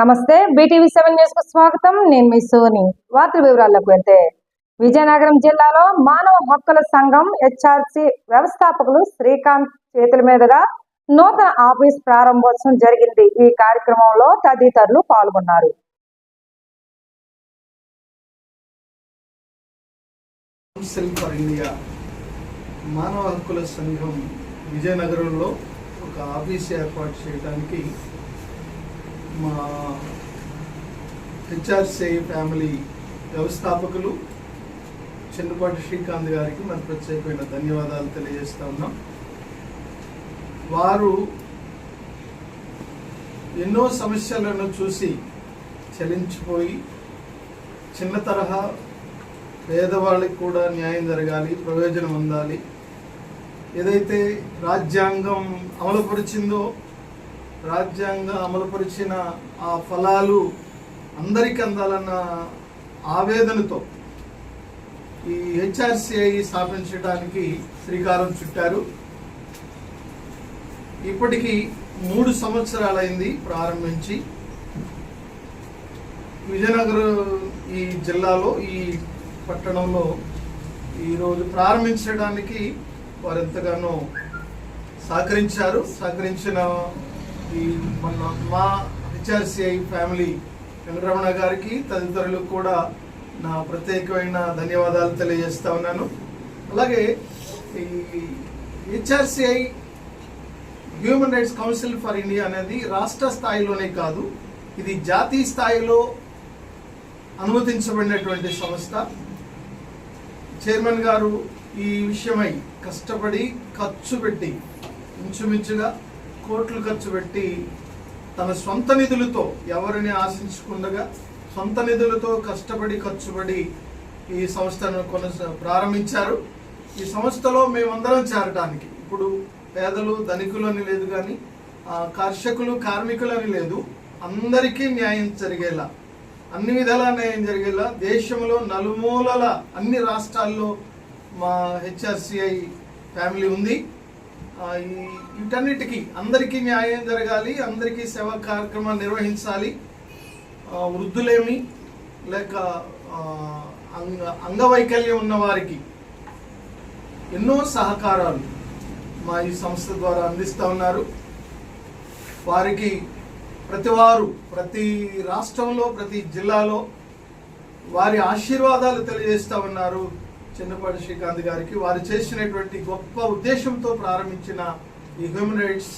నమస్తే BTV seven న్యూస్కు స్వాగతం. నేను మీ సోని. వార్తల వివరాల్లోకి వెళ్తే విజయనగరం జిల్లాలో మానవ హక్కుల సంఘం హెచ్ఆర్సి వ్యవస్థాపకులు శ్రీకాంత్ చేతుల మీదుగా నూతన ఆఫీస్ ప్రారంభోత్సవం జరిగింది. ఈ కార్యక్రమంలో తదితరులు పాల్గొన్నారు. మానవ హక్కుల సంఘం విజయనగరంలో ఒక ఆఫీస్ ఏర్పాటు చేయడానికి మా హెచ్ఆర్సిఐ ఫ్యామిలీ వ్యవస్థాపకులు చిన్నపాటి శ్రీకాంత్ గారికి మన ప్రత్యేకమైన ధన్యవాదాలు తెలియజేస్తా ఉన్నాం. వారు ఎన్నో సమస్యలను చూసి చలించిపోయి చిన్న తరహా పేదవాళ్ళకి కూడా న్యాయం జరగాలి ప్రయోజనం ఉండాలి. ఏదైతే రాజ్యాంగం అమలుపరిచిందో రాజ్యాంగం అమలుపరిచిన ఆ ఫలాలు అందరికీ అందాలన్న ఆవేదనతో ఈ హెచ్ఆర్సిఐ స్థాపించడానికి శ్రీకారం చుట్టారు. ఇప్పటికి మూడు సంవత్సరాలైంది ప్రారంభించి. విజయనగరం ఈ జిల్లాలో ఈ పట్టణంలో ఈరోజు ప్రారంభించడానికి వారు ఎంతగానో సహకరించారు. సహకరించిన ఈ మన మా హెచ్ఆర్సిఐ ఫ్యామిలీ వెంకటరమణ గారికి తదితరులకు కూడా నా ప్రత్యేకమైన ధన్యవాదాలు తెలియజేస్తా ఉన్నాను. అలాగే ఈ HRCI human rights council for India అనేది రాష్ట్ర స్థాయిలోనే కాదు ఇది జాతీయ స్థాయిలో అనుమతించబడినటువంటి సంస్థ. చైర్మన్ గారు ఈ విషయమై కష్టపడి ఖర్చు పెట్టి ఇంచుమించుగా కోట్లు ఖర్చు పెట్టి తన సొంత నిధులతో ఎవరిని ఆశించుకుండగా సొంత నిధులతో కష్టపడి ఖర్చుపడి ఈ సంస్థను కొనసా ప్రారంభించారు. ఈ సంస్థలో మేమందరం చేరటానికి. ఇప్పుడు పేదలు ధనికులు అని లేదు కానీ ఆ, కర్షకులు కార్మికులు అని లేదు. అందరికీ న్యాయం జరిగేలా అన్ని విధాల న్యాయం జరిగేలా దేశంలో నలుమూలల అన్ని రాష్ట్రాల్లో మా హెచ్ఆర్సిఐ ఫ్యామిలీ ఉంది. వీటన్నిటికీ అందరికీ న్యాయం జరగాలి అందరికీ సేవా కార్యక్రమాలు నిర్వహించాలి. వృద్ధులేమి లేక అంగ అంగవైకల్యం ఉన్న వారికి ఎన్నో సహకారాలు మా ఈ సంస్థ ద్వారా అందిస్తూ ఉన్నారు. వారికి ప్రతి వారు ప్రతి రాష్ట్రంలో ప్రతి జిల్లాలో వారి ఆశీర్వాదాలు తెలియజేస్తూ ఉన్నారు. చిన్నపాటి శ్రీకాంత్ గారికి వారు చేసినటువంటి గొప్ప ఉద్దేశంతో ప్రారంభించిన ఈ human rights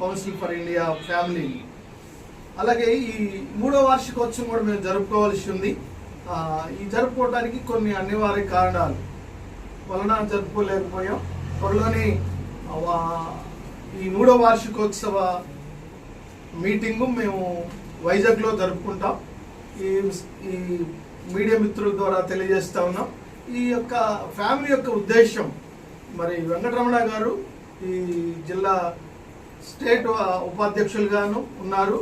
council for India family. అలాగే ఈ మూడో వార్షికోత్సవం కూడా మేము జరుపుకోవాల్సి ఉంది. ఈ జరుపుకోవడానికి కొన్ని అనివార్య కారణాలు. వలన జరుపుకోలేకపోయాం. త్వరలోనే ఈ మూడో వార్షికోత్సవ మీటింగు మేము వైజాగ్లో జరుపుకుంటాం. ఈ ఈ మీడియా మిత్రుల ద్వారా తెలియజేస్తా ఉన్నాం. ఈ యొక్క ఫ్యామిలీ యొక్క ఉద్దేశం మరి వెంకటరమణ గారు ఈ జిల్లా స్టేట్ ఉపాధ్యక్షులుగాను ఉన్నారు.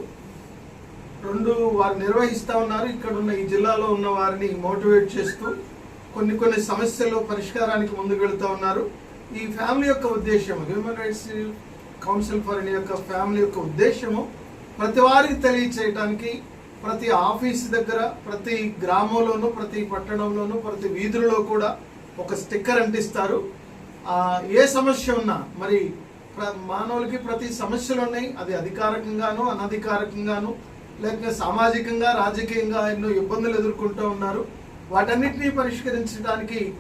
రెండు వారు నిర్వహిస్తా ఉన్నారు. ఇక్కడ ఉన్న ఈ జిల్లాలో ఉన్న వారిని మోటివేట్ చేస్తూ కొన్ని కొన్ని సమస్యలు పరిష్కారానికి ముందుకు వెళుతూ ఉన్నారు. ఈ ఫ్యామిలీ యొక్క ఉద్దేశం human rights council for India యొక్క ఫ్యామిలీ యొక్క ఉద్దేశము ప్రతి వారికి తెలియచేయటానికి ప్రతి ఆఫీస్ దగ్గర ప్రతి గ్రామంలోనూ ప్రతి పట్టణంలోనూ ప్రతి వీధులలో కూడా ఒక స్టిక్కర్ అంటిస్తారు. ఏ సమస్య ఉన్నా మరి ప్ర- మానవులకి ప్రతి సమస్యలు ఉన్నాయి అది అధికారికంగాను అనధికారికంగాను లేకపోతే సామాజికంగా రాజకీయంగా ఎన్నో ఇబ్బందులు ఎదుర్కొంటూ ఉన్నారు. వాటన్నిటినీ పరిష్కరించడానికి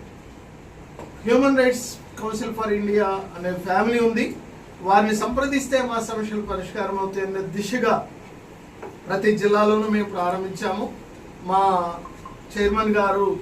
human rights council for India అనే ఫ్యామిలీ ఉంది. వారిని సంప్రదిస్తే మా సమస్యలు పరిష్కారం అవుతాయనే దిశగా ప్రతి జిల్లాలోనూ మేము ప్రారంభించాము. మా చైర్మన్ గారు